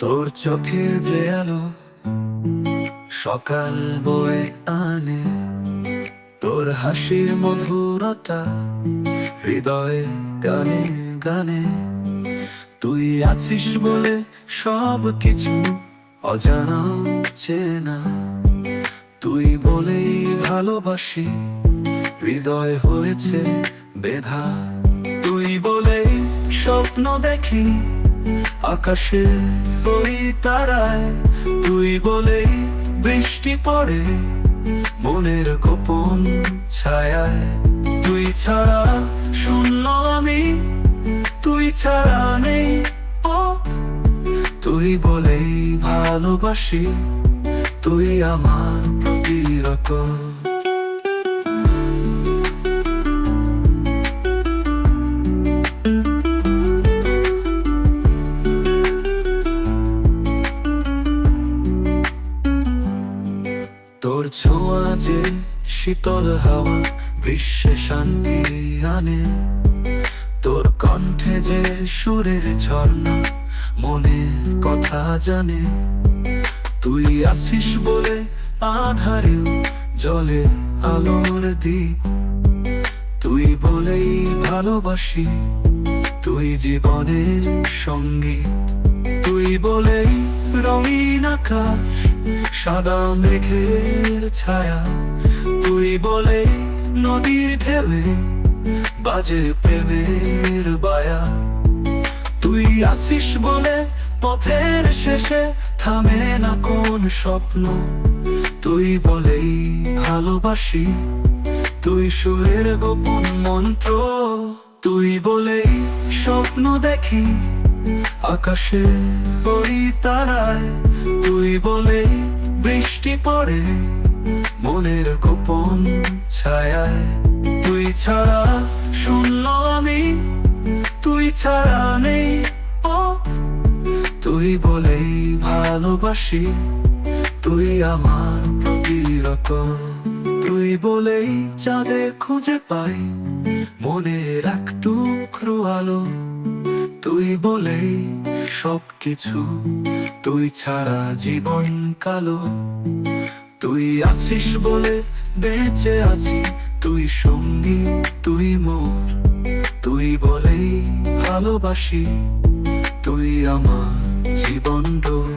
তোর চোখে যে আলো সকাল বয়ে আনে, তোর হাসির মধুরতা হৃদয়ে গানে গানে, তুই আছিস বলে সব কিছু অজানা চেনা তুই বলেই ভালোবাসি, হৃদয় হয়েছে বেধা। তুই বলেই স্বপ্ন দেখি, আকাশে ওই তারায়। তুই বলেই বৃষ্টি পড়ে, মনের গোপন ছায়ায়। তুই ছাড়া শূন্য আমি, তুই ছাড়া নেই। তুই বলেই ভালোবাসি তুই আমার প্রতিরত। তোর ছোঁয়া যে শীতল হাওয়া বিশ্বে শান্তি আনে। কণ্ঠে যে সুরের ঝর্ণা, মনে কথা জানে। তুই আছিস বলে আধারেও জলে আলোর দ্বীপ তুই বলেই ভালোবাসি, তুই জীবনের সঙ্গী। তুই বলেই রঙিন আকাশ, সাদা মেঘের ছায়া। তুই বলে নদীর ঢেবে বাজে প্রেমের বায়া। তুই আছিস বলে পথের শেষে থামে না কোন স্বপ্ন। তুই বলেই ভালোবাসি, তুই সুরের গোপন মন্ত্র। তুই বলেই স্বপ্ন দেখি, আকাশে ওই তারায়। তুই বলে বৃষ্টি পড়ে মনের গোপন ছায়ায়। ছাড়া শূন্য আমি, তুই ছাড়া নেই, ও। তুই বলেই ভালোবাসি, তুই আমার প্রতিরত। তুই বলেই চাঁদে খুঁজে পাই, মনের এক টুকরো আলো। তুই বলেই সব কিছু তুই ছাড়া জীবন কালো। তুই আছিস বলে বেঁচে আছি তুই সঙ্গী তুই মোর তুই বলেই ভালোবাসি। তুই আমার জীবন ডোর।